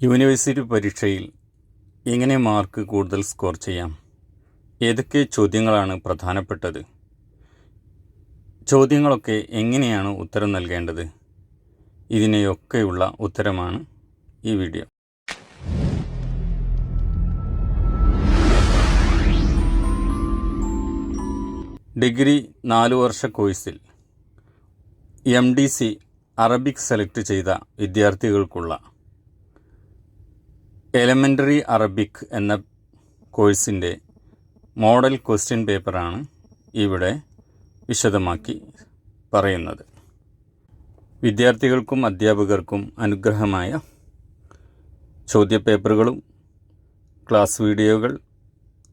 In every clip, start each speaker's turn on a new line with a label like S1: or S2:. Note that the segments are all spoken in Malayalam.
S1: യൂണിവേഴ്സിറ്റി പരീക്ഷയിൽ എങ്ങനെ മാർക്ക് കൂടുതൽ സ്കോർ ചെയ്യാം? ഏതൊക്കെ ചോദ്യങ്ങളാണ് പ്രധാനപ്പെട്ടത്? ചോദ്യങ്ങളൊക്കെ എങ്ങനെയാണ് ഉത്തരം നൽകേണ്ടത്? ഇതിനെയൊക്കെയുള്ള ഉത്തരമാണ് ഈ വീഡിയോ. ഡിഗ്രി നാലു വർഷ കോഴ്സിൽ M D C Arabic select ചെയ്ത വിദ്യാർത്ഥികൾക്കുള്ള എലമെന്ററി അറബിക് എന്ന കോഴ്സിന്റെ മോഡൽ ക്വസ്റ്റ്യൻ പേപ്പറാണ് ഇവിടെ വിശദമാക്കി പറയുന്നത്. വിദ്യാർത്ഥികൾക്കും അധ്യാപകർക്കും അനുഗ്രഹമായ ചോദ്യപേപ്പറുകളും ക്ലാസ് വീഡിയോകൾ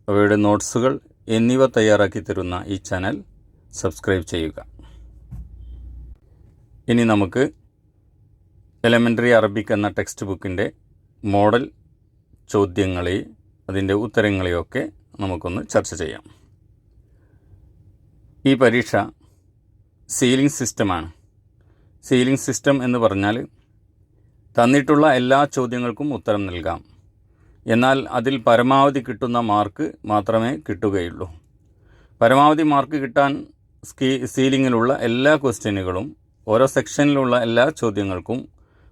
S1: അവയുടെ നോട്ട്സുകൾ എന്നിവ തയ്യാറാക്കി തരുന്ന ഈ ചാനൽ സബ്സ്ക്രൈബ് ചെയ്യുക. ഇനി നമുക്ക് എലമെന്ററി അറബിക് എന്ന ടെക്സ്റ്റ് ബുക്കിന്റെ മോഡൽ ചോദ്യങ്ങളെ അതിന്റെ ഉത്തരങ്ങളെയൊക്കെ നമുക്കൊന്ന് ചർച്ച ചെയ്യാം. ഈ പരീക്ഷ സീലിംഗ് സിസ്റ്റമാണ്. സീലിംഗ് സിസ്റ്റം എന്ന് പറഞ്ഞാൽ തന്നിട്ടുള്ള എല്ലാ ചോദ്യങ്ങൾക്കും ഉത്തരം നൽകാം. എന്നാൽ അതിൽ പരമാവധി കിട്ടുന്ന മാർക്ക് മാത്രമേ കിട്ടുകയുള്ളൂ. പരമാവധി മാർക്ക് കിട്ടാൻ സ്കീ സീലിങ്ങിലുള്ള എല്ലാ ക്വസ്റ്റ്യനുകളും ഓരോ സെക്ഷനിലുള്ള എല്ലാ ചോദ്യങ്ങൾക്കും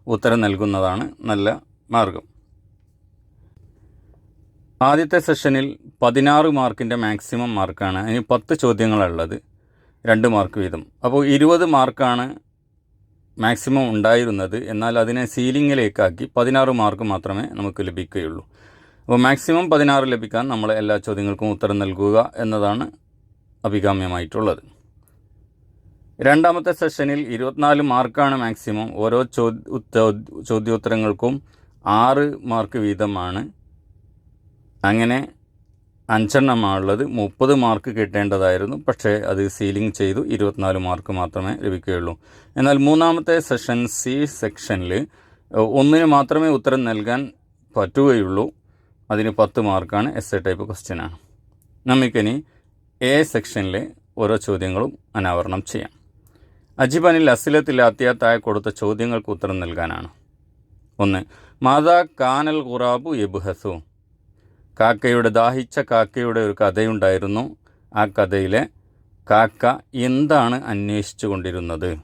S1: ഉത്തരം നൽകുന്നതാണ് നല്ല മാർഗം. ആദ്യത്തെ സെഷനിൽ പതിനാറ് മാർക്കിന്റെ മാക്സിമം മാർക്കാണ്. അതിന് പത്ത് ചോദ്യങ്ങളുള്ളത് രണ്ട് മാർക്ക് വീതം. അപ്പോൾ ഇരുപത് മാർക്കാണ് മാക്സിമം ഉണ്ടായിരുന്നത്. എന്നാൽ അതിനെ സീലിങ്ങിലേക്കാക്കി പതിനാറ് മാർക്ക് മാത്രമേ നമുക്ക് ലഭിക്കുകയുള്ളൂ. അപ്പോൾ മാക്സിമം പതിനാറ് ലഭിക്കാൻ നമ്മൾ എല്ലാ ചോദ്യങ്ങൾക്കും ഉത്തരം നൽകുക എന്നതാണ് അഭികാമ്യമായിട്ടുള്ളത്. രണ്ടാമത്തെ സെഷനിൽ ഇരുപത്തിനാല് മാർക്കാണ് മാക്സിമം. ഓരോ ചോദ്യ ചോദ്യോത്തരങ്ങൾക്കും ആറ് മാർക്ക് വീതമാണ് അങ്ങനെ അഞ്ചെണ്ണമാണുള്ളത് മുപ്പത് മാർക്ക് കിട്ടേണ്ടതായിരുന്നു. പക്ഷേ അത് സീലിംഗ് ചെയ്തു. ഇരുപത്തിനാല് മാർക്ക് മാത്രമേ ലഭിക്കുകയുള്ളൂ. എന്നാൽ മൂന്നാമത്തെ സെഷൻ സി സെക്ഷനിൽ ഒന്നിന് മാത്രമേ ഉത്തരം നൽകാൻ പറ്റുകയുള്ളൂ. അതിന് പത്ത് മാർക്കാണ് എസ് എ ടൈപ്പ് ക്വസ്റ്റ്യനാണ്. നമുക്കിനി എ സെക്ഷനിലെ ഓരോ ചോദ്യങ്ങളും അനാവരണം ചെയ്യാം. അജിബനിൽ അസിലത്തിൽ അത്യാത്തായ കൊടുത്ത ചോദ്യങ്ങൾക്ക് ഉത്തരം നൽകാനാണ്. ഒന്ന് മാതാ കാനൽ ഖുറാബു എബുഹസു. കാക്കയുടെ ദാഹിച്ച കാക്കയുടെ ഒരു കഥയുണ്ടായിരുന്നു. ആ കഥയിലെ കാക്ക എന്താണ് അന്വേഷിച്ചു കൊണ്ടിരുന്നത്?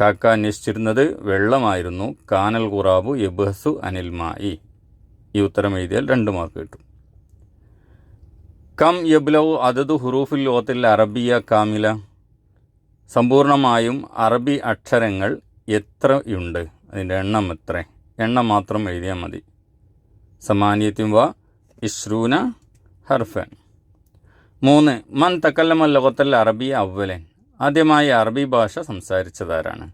S1: കാക്ക അന്വേഷിച്ചിരുന്നത് വെള്ളമായിരുന്നു. കാനൽ കുറാബു എബ്ഹസു അനിൽമായി ഈ ഉത്തരം എഴുതിയാൽ രണ്ട് മാർക്ക് കിട്ടും. കം യബ്ലൗ അതത് ഹുറൂഫുൽ ലോത്തിൽ അറബിയ കാമില. സമ്പൂർണമായും അറബി അക്ഷരങ്ങൾ എത്രയുണ്ട് അതിന്റെ എണ്ണം എത്ര? എണ്ണം മാത്രം എഴുതിയാൽ മതി. സമാനിയത്തിം വ ഇഷ്രൂന ഹർഫൻ. മൂന്ന് മൻ തക്കല്ലമ ലോകത്തൽ അറബി അവലൻ ആദ്യമായി അറബി ഭാഷ സംസാരിച്ചതാരാണ്?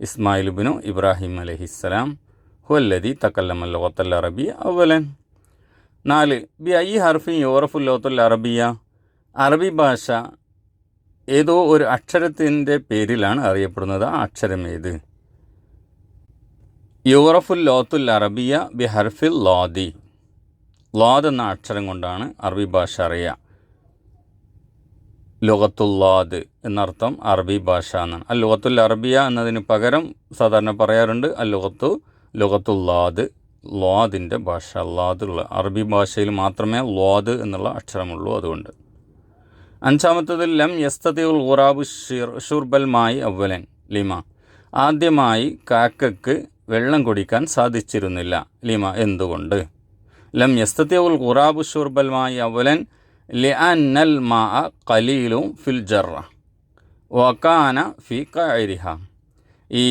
S1: ഇസ്മായിലുബിനു ഇബ്രാഹിം അലഹിസ്സലാം. ഹുവല്ലതി തക്കല്ലമ ലോകത്തൽ അറബി അവലൻ നാല് ബി ഐ ഹർഫിൻ യോറഫുൽ ലോകത്തുൽ അറബിയ. അറബി ഭാഷ ഏതോ ഒരു അക്ഷരത്തിന്റെ പേരിലാണ് അറിയപ്പെടുന്നത്. ആ അക്ഷരം ഏത്? യൂറഫുൽ ലോത്തുൽ അറബിയ ബി ഹർഫിൽ ലോദി. ലോദ് എന്ന അക്ഷരം കൊണ്ടാണ് അറബി ഭാഷ അറിയുക. ലോകത്തുല്ലാദ് എന്നർത്ഥം അറബി ഭാഷ എന്നാണ്. അൽ ലോകത്തുൽ അറബിയ എന്നതിന് പകരം സാധാരണ പറയാറുണ്ട് അൽ ലോകത്തു ലോകത്തുല്ലാദ് ലോദിന്റെ ഭാഷ ലാദുള്ള അറബി ഭാഷയിൽ മാത്രമേ ലോദ് എന്നുള്ള അക്ഷരമുള്ളൂ അതുകൊണ്ട്. അഞ്ചാമത്തതിൽ ലം യസ്തതിഉൽ ഖുറാബു ഷുർബൽ മായി അവലൻ ലിമ. ആദ്യമായി കാക്കക്ക് വെള്ളം കുടിക്കാൻ സാധിച്ചിരുന്നില്ല. ലിമ എന്തുകൊണ്ട്? ലം യസ്തതിഉൽ ഖുറാബു ഷുർബൽ മായി അവലൻ ലിഅന്നൽ മാ കലീലും ഫിൽ ജറ വക്കാന ഫി കൈരിഹ ഈ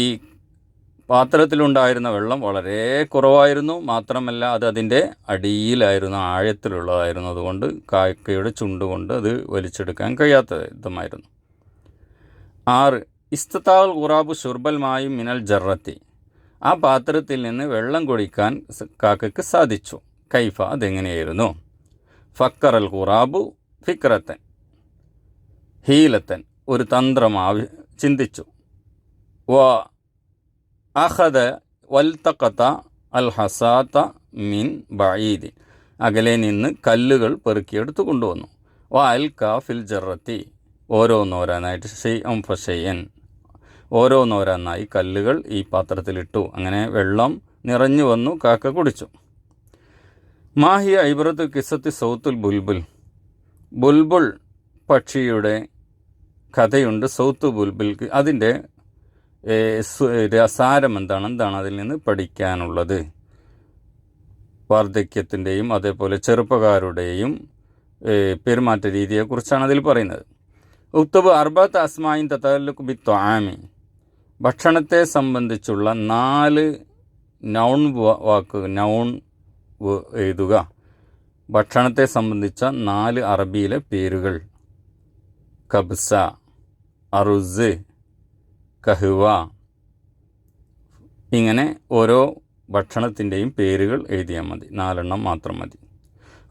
S1: പാത്രത്തിലുണ്ടായിരുന്ന വെള്ളം വളരെ കുറവായിരുന്നു. മാത്രമല്ല അത് അതിന്റെ അടിയിലായിരുന്നു ആഴത്തിലുള്ളതായിരുന്നു. അതുകൊണ്ട് കാക്കയുടെ ചുണ്ടുകൊണ്ട് അത് വലിച്ചെടുക്കാൻ കഴിയാത്ത ഇതുമായിരുന്നു ആറ്. ഇസ്തത്താൽ ഖുറാബു ഷുർബൽമായി മിനൽ ജറത്തി ആ പാത്രത്തിൽ നിന്ന് വെള്ളം കുടിക്കാൻ കാക്കയ്ക്ക് സാധിച്ചു. കൈഫ അതെങ്ങനെയായിരുന്നു? ഫക്കർ അൽ ഖുറാബു ഫിക്രത്തൻ. ഹീലത്തൻ ഒരു തന്ത്രം ആവി ചിന്തിച്ചു. വ അഹദ വൽത്തക്കത്ത അൽ ഹസാത്ത മിൻ ബഈദ്. അകലെ നിന്ന് കല്ലുകൾ പെറുക്കിയെടുത്ത് കൊണ്ടുവന്നു. വ അൽ കാഫിൽ ജറത്തി. ഓരോന്നോരോന്നായിട്ട് ഷെയ്യം ഫഷയ്യൻ ഓരോന്നോരോന്നായി കല്ലുകൾ ഈ പാത്രത്തിലിട്ടു. അങ്ങനെ വെള്ളം നിറഞ്ഞു വന്നു കാക്ക കുടിച്ചു. മാഹിയ ഐബ്രത്ത് കിസത്ത് സൗത്തുൽ ബുൽബുൽ. ബുൽബുൾ പക്ഷിയുടെ കഥയുണ്ട്. സൗത്ത് ബുൽബുൽ അതിന്റെ സാരം എന്താണ്? എന്താണ് അതിൽ നിന്ന് പഠിക്കാനുള്ളത്? വാർദ്ധക്യത്തിന്റെയും അതേപോലെ ചെറുപ്പക്കാരുടെയും പെരുമാറ്റ രീതിയെക്കുറിച്ചാണ് അതിൽ പറയുന്നത്. ഉക്തബ് അർബത്ത് അസ്മായിൻ തത്തലുക്ക് ബി ത്വാമി ഭക്ഷണത്തെ സംബന്ധിച്ചുള്ള നാല് നൗൺ വാക്ക് നൗൺ എഴുതുക. ഭക്ഷണത്തെ സംബന്ധിച്ച നാല് അറബിയിലെ പേരുകൾ. കബ്സ അറുസ് കഹുവ. ഇങ്ങനെ ഓരോ ഭക്ഷണത്തിന്റെയും പേരുകൾ എഴുതിയാൽ മതി. നാലെണ്ണം മാത്രം മതി.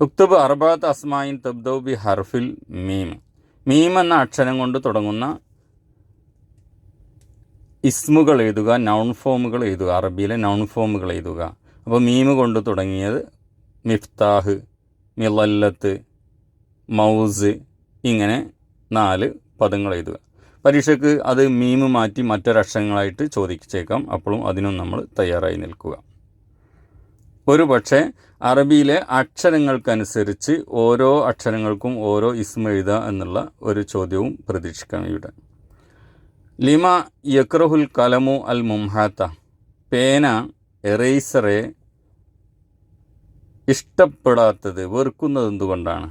S1: ഉക്തബ് അർബാത്ത് അസ്മായിൻ തബ്ദൗബി ഹർഫിൽ മീം. മീം എന്ന അക്ഷരം കൊണ്ട് തുടങ്ങുന്ന ഇസ്മുകൾ എഴുതുക നൗൺ ഫോമുകൾ എഴുതുക അറബിയിലെ നൗൺ ഫോമുകൾ എഴുതുക. അപ്പോൾ മീമ് കൊണ്ട് തുടങ്ങിയത് മിഫ്താഹ് മിളല്ലത്ത് മൗസ് ഇങ്ങനെ നാല് പദങ്ങൾ എഴുതുക. പരീക്ഷയ്ക്ക് അത് മീമ് മാറ്റി മറ്റൊരക്ഷരങ്ങളായിട്ട് ചോദിച്ചേക്കാം. അപ്പോഴും അതിനും നമ്മൾ തയ്യാറായി നിൽക്കുക. ഒരു പക്ഷേ അറബിയിലെ അക്ഷരങ്ങൾക്കനുസരിച്ച് ഓരോ അക്ഷരങ്ങൾക്കും ഓരോ ഇസ്മ എഴുതുക എന്നുള്ള ഒരു ചോദ്യവും പ്രതീക്ഷിക്കാം ഇവിടെ. ലിമ യക്രഹുൽ കലമു അൽ മുംഹാത്ത. പേന എറേസറെ ഇഷ്ടപ്പെടാത്തത് വെറുക്കുന്നത് എന്തുകൊണ്ടാണ്?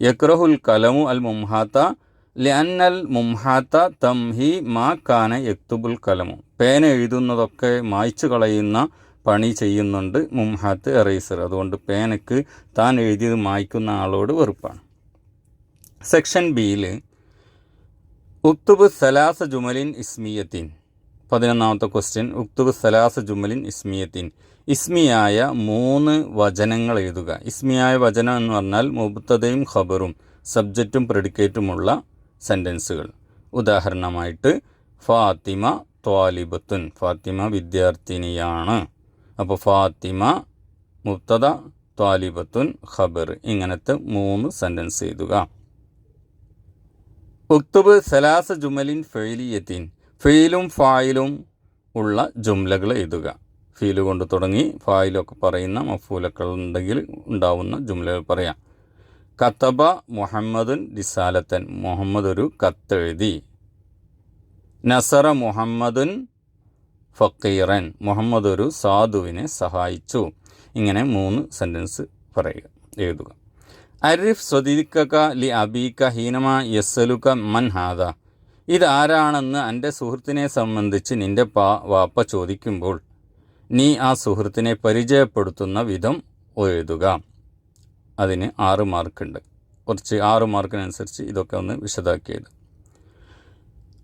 S1: യക്രഹുൽ കലമു അൽ മുംഹാത്ത ലിയന്നൽ മുംഹാത്ത തംഹി മാ കാന യക്തുബുൽ കലമു. പേന എഴുതുന്നതൊക്കെ മായ്ച്ചു കളയുന്ന പണി ചെയ്യുന്നുണ്ട് മുംഹാത്ത് എറേസർ. അതുകൊണ്ട് പേനക്ക് താൻ എഴുതിയത് മായ്ക്കുന്ന ആളോട് വെറുപ്പാണ്. സെക്ഷൻ ബിയിൽ ഉക്തുബ് സലാസ ജുമലിൻ ഇസ്മിയത്തിൻ. പതിനൊന്നാമത്തെ ക്വസ്റ്റ്യൻ ഉക്തുബ് സലാസ ജുമലിൻ ഇസ്മിയത്തിൻ. ഇസ്മിയായ മൂന്ന് വചനങ്ങൾ എഴുതുക. ഇസ്മിയായ വചനം എന്ന് പറഞ്ഞാൽ മുബത്തതയും ഖബറും സബ്ജക്റ്റും പ്രെഡിക്കേറ്റുമുള്ള സെന്റൻസുകൾ ഉദാഹരണമായിട്ട് ഫാത്തിമ ത്വാലിബത്തുൻ. ഫാത്തിമ വിദ്യാർത്ഥിനിയാണ്. അപ്പോൾ ഫാത്തിമ മുബ്തദ ത്വാലിബത്തുൻ ഖബർ. ഇങ്ങനത്തെ മൂന്ന് സെന്റൻസ് എഴുതുക. ഉക്തുബ് സലാസ ജുമലിൻ ഫെയിലിയത്തിൻ ഫെയിലും ഫായിലും ഉള്ള ജുംലകൾ എഴുതുക. ഫീൽ കൊണ്ട് തുടങ്ങി ഫായിലൊക്കെ പറയുന്ന മഫൂലക്കൾ ഉണ്ടെങ്കിൽ ഉണ്ടാവുന്ന ജുംലകൾ പറയാം. കത്തബ മുഹമ്മദുൻ റിസാലത്തൻ മുഹമ്മദ് ഒരു കത്തെഴുതി. നസറ മുഹമ്മദുൻ ഫക്കീറൻ. മുഹമ്മദ് ഒരു സാധുവിനെ സഹായിച്ചു. ഇങ്ങനെ മൂന്ന് സെന്റൻസ് പറയുക എഴുതുക. അരിഫ് സ്വദീക്കക ലി അബീക്ക ഹീനമ യസ്സലുക മൻ ഹാദ. ഇതാരാണെന്ന് എന്റെ സുഹൃത്തിനെ സംബന്ധിച്ച് നിന്റെ പാ വാപ്പ ചോദിക്കുമ്പോൾ നീ ആ സുഹൃത്തിനെ പരിചയപ്പെടുത്തുന്ന വിധം എഴുതുക. അതിന് ആറ് മാർക്കുണ്ട്. കുറച്ച് ആറ് മാർക്കിനനുസരിച്ച് ഇതൊക്കെ ഒന്ന് വിശദാക്കിയത്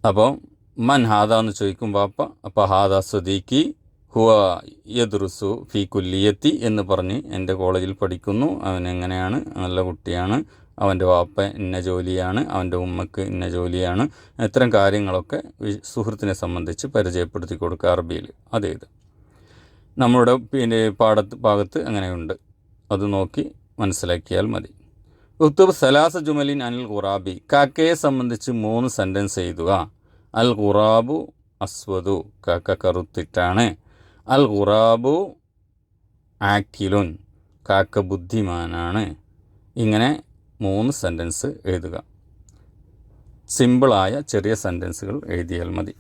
S1: അപ്പോൾ മൻ ഹാദ എന്ന് ചോദിക്കും വാപ്പ അപ്പോൾ ഹാദ സ്വദീക്കി ഹുവ യദ്റുസു ഫി കുല്ലിയത്തി എന്ന് പറഞ്ഞ് എന്റെ കോളേജിൽ പഠിക്കുന്നു. അവൻ എങ്ങനെയാണ്? നല്ല കുട്ടിയാണ്. അവന്റെ വാപ്പ ഇന്ന ജോലിയാണ്. അവന്റെ ഉമ്മക്ക് ഇന്ന ജോലിയാണ്. ഇത്തരം കാര്യങ്ങളൊക്കെ സുഹൃത്തിനെ സംബന്ധിച്ച് പരിചയപ്പെടുത്തി കൊടുക്കുക അറബിയിൽ. അതേത് നമ്മുടെ പിന്നെ പാടത്ത് ഭാഗത്ത് അങ്ങനെയുണ്ട്. അത് നോക്കി മനസ്സിലാക്കിയാൽ മതി. ഉത്തുബ് സലാസ ജുമലിൻ അനിൽ ഖുറാബി. കാക്കയെ സംബന്ധിച്ച് മൂന്ന് സെന്റൻസ് എഴുതുക. അൽ ഖുറാബു അസ്വദു. കാക്ക കറുത്തിട്ടാണ്. അൽ ഖുറാബു ആക്കിലുൻ കാക്ക ബുദ്ധിമാനാണ്. ഇങ്ങനെ മൂന്ന് സെന്റൻസ് എഴുതുക. സിമ്പിളായ ചെറിയ സെന്റൻസുകൾ എഴുതിയാൽ മതി.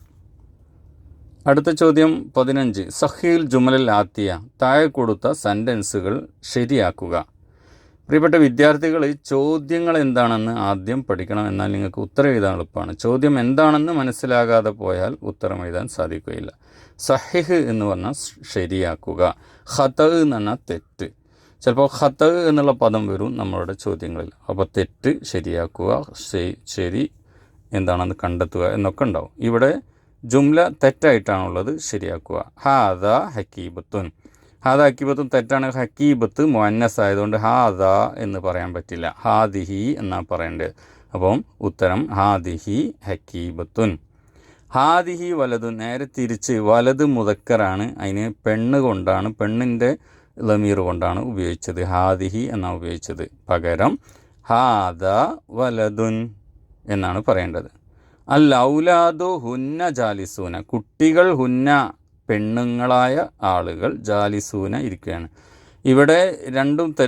S1: അടുത്ത ചോദ്യം പതിനഞ്ച്. സഹീൽ ജുമലൽ ആത്തിയ താഴെ കൊടുത്ത സെന്റൻസുകൾ ശരിയാക്കുക. പ്രിയപ്പെട്ട വിദ്യാർത്ഥികൾ ചോദ്യങ്ങൾ എന്താണെന്ന് ആദ്യം പഠിക്കണം എന്നാൽ നിങ്ങൾക്ക് ഉത്തരം എഴുതാൻ എളുപ്പമാണ്. ചോദ്യം എന്താണെന്ന് മനസ്സിലാകാതെ പോയാൽ ഉത്തരം എഴുതാൻ സാധിക്കുകയില്ല. സഹിഹ് എന്ന് പറഞ്ഞാൽ ശരിയാക്കുക. ഹത എന്ന് പറഞ്ഞാൽ തെറ്റ്. ചിലപ്പോൾ ഹത എന്നുള്ള പദം വരും നമ്മളുടെ ചോദ്യങ്ങളിൽ. അപ്പോൾ തെറ്റ് ശരിയാക്കുക ശരി- എന്താണെന്ന് കണ്ടെത്തുക എന്നൊക്കെ ഉണ്ടാവും. ഇവിടെ ജുംല തെറ്റായിട്ടാണുള്ളത് ശരിയാക്കുക. ഹാദ ഹക്കീബത്തുൻ. ഹാദ ഹക്കീബത്തുൻ തെറ്റാണ്. ഹക്കീബത്ത് മൊന്നസ് ആയതുകൊണ്ട് ഹാദ എന്ന് പറയാൻ പറ്റില്ല. ഹാദിഹി എന്നാണ് പറയേണ്ടത്. അപ്പം ഉത്തരം ഹാദിഹി ഹക്കീബത്തുൻ. ഹാദിഹി വലതു നേരെ തിരിച്ച് വലത് മുതക്കറാണ് അതിന് പെണ്ണ് കൊണ്ടാണ് പെണ്ണിന്റെ ലമീർ കൊണ്ടാണ് ഉപയോഗിച്ചത്. ഹാദിഹി എന്നാണ് ഉപയോഗിച്ചത്. പകരം ഹാദ വലതുൻ എന്നാണ് പറയേണ്ടത്. അൽ ഔലാദു ഹുന്ന ജാലിസൂന. കുട്ടികൾ ഹുന്ന പെണ്ണുങ്ങളായ ആളുകൾ ജാലിസൂന ഇരിക്കുകയാണ്. ഇവിടെ രണ്ടും തെ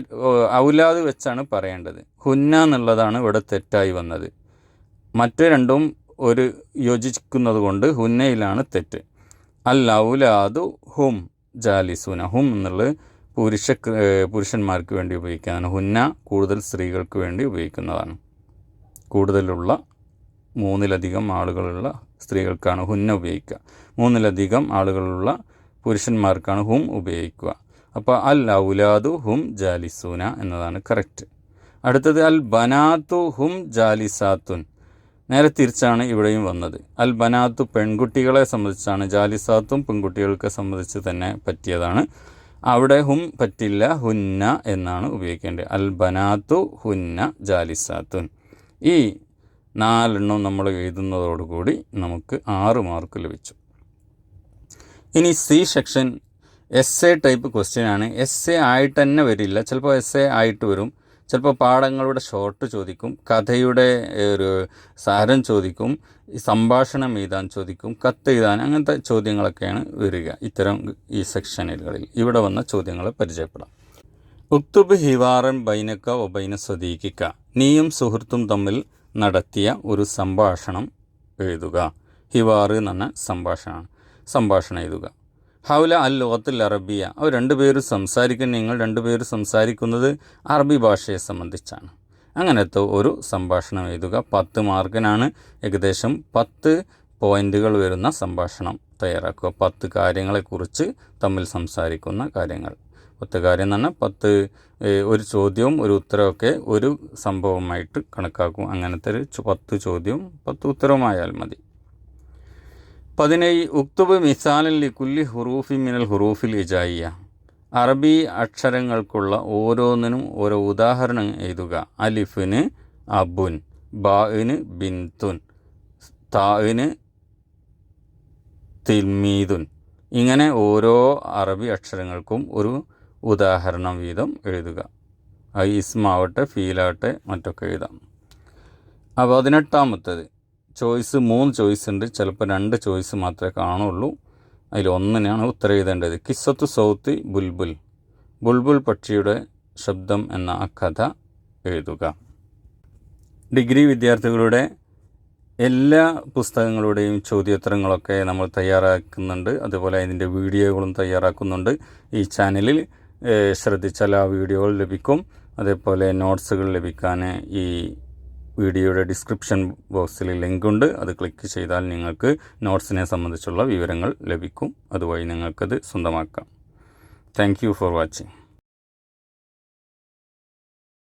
S1: ഔലാദ് വെച്ചാണ് പറയേണ്ടത്. ഹുന്ന എന്നുള്ളതാണ് ഇവിടെ തെറ്റായി വന്നത്. മറ്റു രണ്ടും ഒരു യോജിക്കുന്നത് കൊണ്ട് ഹുന്നയിലാണ് തെറ്റ്. അൽ ഔലാദു ഹും ജാലിസുന ഹും എന്നുള്ളത് പുരുഷ പുരുഷന്മാർക്ക് വേണ്ടി ഉപയോഗിക്കുന്നതാണ്. ഹുന്ന കൂടുതൽ സ്ത്രീകൾക്ക് വേണ്ടി ഉപയോഗിക്കുന്നതാണ്. കൂടുതലുള്ള മൂന്നിലധികം ആളുകളുള്ള സ്ത്രീകൾക്കാണ് ഹുന്ന ഉപയോഗിക്കുക. മൂന്നിലധികം ആളുകളുള്ള പുരുഷന്മാർക്കാണ് ഹും ഉപയോഗിക്കുക. അപ്പോൾ അൽ ഔലാദു ഹും ജാലിസൂന എന്നതാണ് കറക്റ്റ്. അടുത്തത് അൽ ബനാത്തു ഹും ജാലിസാത്തുൻ. നേരെ തിരിച്ചാണ് ഇവിടെയും വന്നത്. അൽ ബനാത്തു പെൺകുട്ടികളെ സംബന്ധിച്ചാണ് ജാലിസാത്തും പെൺകുട്ടികൾക്ക് സംബന്ധിച്ച് തന്നെ പറ്റിയതാണ്. അവിടെ ഹും പറ്റില്ല ഹുന്ന എന്നാണ് ഉപയോഗിക്കേണ്ടത്. അൽ ബനാത്തു ഹുന്ന ജാലിസാത്തുൻ. ഈ നാലെണ്ണം നമ്മൾ എഴുതുന്നതോടുകൂടി നമുക്ക് ആറ് മാർക്ക് ലഭിച്ചു. ഇനി C section S A type question ആണ്. എസ് എ ആയിട്ട് തന്നെ വരില്ല. ചിലപ്പോൾ എസ് എ ആയിട്ട് വരും. ചിലപ്പോൾ പാഠങ്ങളുടെ ഷോർട്ട് ചോദിക്കും കഥയുടെ ഒരു സാരം ചോദിക്കും സംഭാഷണം എഴുതാൻ ചോദിക്കും കത്ത് എഴുതാൻ അങ്ങനത്തെ ചോദ്യങ്ങളൊക്കെയാണ് വരിക ഇത്തരം ഈ സെക്ഷനുകളിൽ ഇവിടെ വന്ന ചോദ്യങ്ങൾ പരിചയപ്പെടാം. ഉക്തുബ് ഹിവാറൻ ബൈനക്ക ഒബൈന സ്വദീകിക്ക നീയും സുഹൃത്തും തമ്മിൽ നടത്തിയ ഒരു സംഭാഷണം എഴുതുക. ഹിവാറ് എന്ന് പറഞ്ഞ സംഭാഷണമാണ്. സംഭാഷണം എഴുതുക. ഹൗല അൽ ലോകത്തിൽ അറബിയ. അവർ രണ്ടുപേരും സംസാരിക്കുന്ന നിങ്ങൾ രണ്ടുപേരും സംസാരിക്കുന്നത് അറബി ഭാഷയെ സംബന്ധിച്ചാണ്. അങ്ങനത്തെ ഒരു സംഭാഷണം എഴുതുക. പത്ത് മാർക്കിനാണ് ഏകദേശം പത്ത് പോയിന്റുകൾ വരുന്ന സംഭാഷണം തയ്യാറാക്കുക. പത്ത് കാര്യങ്ങളെക്കുറിച്ച് തമ്മിൽ സംസാരിക്കുന്ന കാര്യങ്ങൾ. പത്ത് കാര്യം എന്ന് പറഞ്ഞാൽ പത്ത് ഒരു ചോദ്യവും ഒരു ഉത്തരവൊക്കെ ഒരു സംഭവമായിട്ട് കണക്കാക്കും. അങ്ങനത്തെ ഒരു പത്ത് ചോദ്യവും പത്ത് ഉത്തരവുമായാൽ മതി. പതിനേഴ് ഉക്തുബ് ലി കുല്ലി ഹുറൂഫി മിനൽ ഹുറൂഫിൽ ഇജായിയ. അറബി അക്ഷരങ്ങൾക്കുള്ള ഓരോന്നിനും ഓരോ ഉദാഹരണം എഴുതുക. അലിഫിന് അബുൻ ബാഇന് ബിൻതുൻ താഇന് തിൽമീതുൻ ഇങ്ങനെ ഓരോ അറബി അക്ഷരങ്ങൾക്കും ഒരു ഉദാഹരണം വീതം എഴുതുക. ഐ ഇസ്മാവട്ടെ ഫീലാവട്ടെ മറ്റൊക്കെ എഴുതാം. അപ്പോൾ പതിനെട്ടാമത്തത്. ചോയ്സ് മൂന്ന് ചോയ്സ് ഉണ്ട്. ചിലപ്പോൾ രണ്ട് ചോയ്സ് മാത്രമേ കാണുള്ളൂ. അതിൽ ഒന്നിനാണ് ഉത്തരം എഴുതേണ്ടത്. കിസ്സത്തു സൗത്ത് ബുൽബുൽ. ബുൾബുൽ പക്ഷിയുടെ ശബ്ദം എന്ന ആ കഥ എഴുതുക. ഡിഗ്രി വിദ്യാർത്ഥികളുടെ എല്ലാ പുസ്തകങ്ങളുടെയും ചോദ്യോത്തരങ്ങളൊക്കെ നമ്മൾ തയ്യാറാക്കുന്നുണ്ട്. അതുപോലെ അതിന്റെ വീഡിയോകളും തയ്യാറാക്കുന്നുണ്ട്. ഈ ചാനലിൽ ശ്രദ്ധിച്ചാൽ ആ വീഡിയോകൾ ലഭിക്കും. അതേപോലെ നോട്ട്സുകൾ ലഭിക്കാൻ ഈ വീഡിയോയുടെ ഡിസ്ക്രിപ്ഷൻ ബോക്സിൽ ലിങ്കുണ്ട്. അത് ക്ലിക്ക് ചെയ്താൽ നിങ്ങൾക്ക് നോട്ട്സിനെ സംബന്ധിച്ചുള്ള വിവരങ്ങൾ ലഭിക്കും. അതുവഴി നിങ്ങൾക്കത് സ്വന്തമാക്കാം. Thank for watching